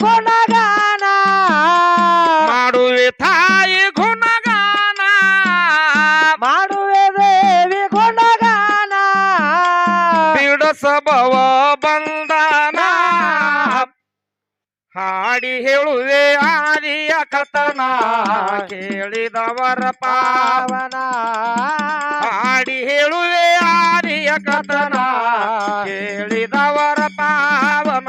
ಗುಣಗಾನ. ಮಾಡುವೆ ತಾಯಿ ಗುಣಗಾನ. ಮಾಡುವೆ ದೇವಿ ಗುಣಗಾನ. ಬಿಡಸಬವ ಬಂದನ ಹಾಡಿ ಹೇಳುವೆ ಆದಿಯ ಕಥನ. ಕೇಳಿದವರ ಪಾವನ. ಹಾಡಿ ಹೇಳುವೆ ಆದಿಯ ಕಥನ. ಕೇಳಿದವರ ಪಾವನ.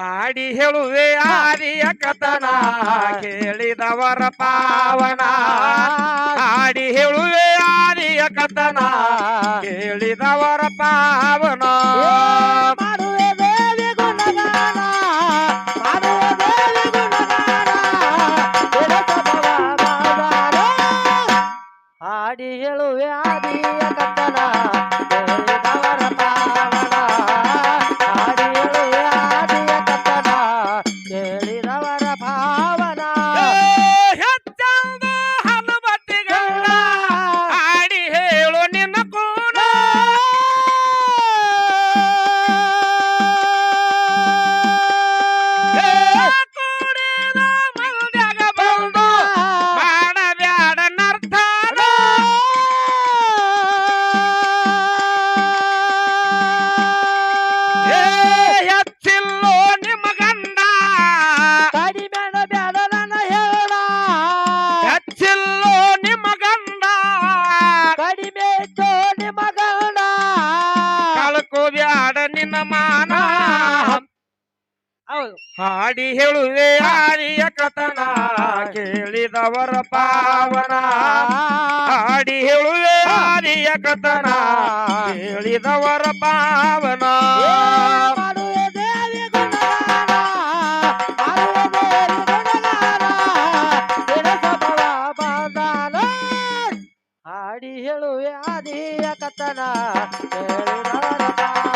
ಆಡಿ ಹೇಳುವೆ ಆರಿಯ ಕಥನ ಕೇಳಿದವರ ಪಾವನ. ಆಡಿ ಹೇಳುವೆ ಆರಿಯ ಕಥನ ಕೇಳಿದವರ ಪಾವನ. ಕಳತನ ಹಾಡಿ ಹೇಳುವೆ ಆರಿಯ ಕಥನ ಕೇಳಿದವರ ಪಾವನ. ಹಾಡಿ ಹೇಳುವೆ ಆರಿಯ ಕಥನ ಕೇಳಿದವರ ಪಾವನ. ಹಾಡಿ ಹೇಳುವೆ ಆದಿಯ ಕಥನ ಕೇಳಿದವರ ಪಾವನ.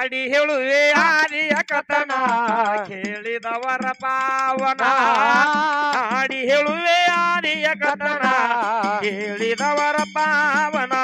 ಹಾಡಿ ಹೇಳುವೆ ಆರಿಯ ಕಥನ ಕೇಳಿದವರ ಪಾವನ. ಹಾಡಿ ಹೇಳುವೆ ಆರಿಯ ಕಥನ ಕೇಳಿದವರ ಪಾವನ.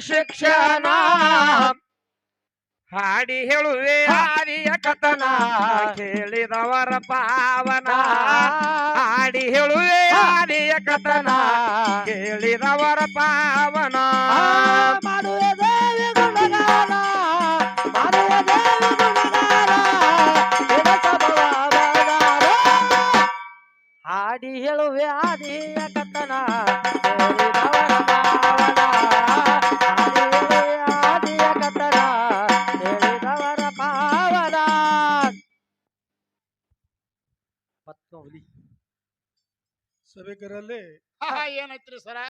ಶಿಕ್ಷಣ. ಹಾಡಿ ಹೇಳುವೆ ಹಾರಿಯ ಕಥನ ಕೇಳಿದವರ ಪಾವನ. ಹಾಡಿ ಹೇಳುವೆ ಹಾರಿಯ ಕಥನ ಕೇಳಿದವರ ಪಾವನ. ಮಾಡುವೆ ಸಭಿಕರಲ್ಲಿ ಏನಾಯ್ತ್ರಿ ಸರ?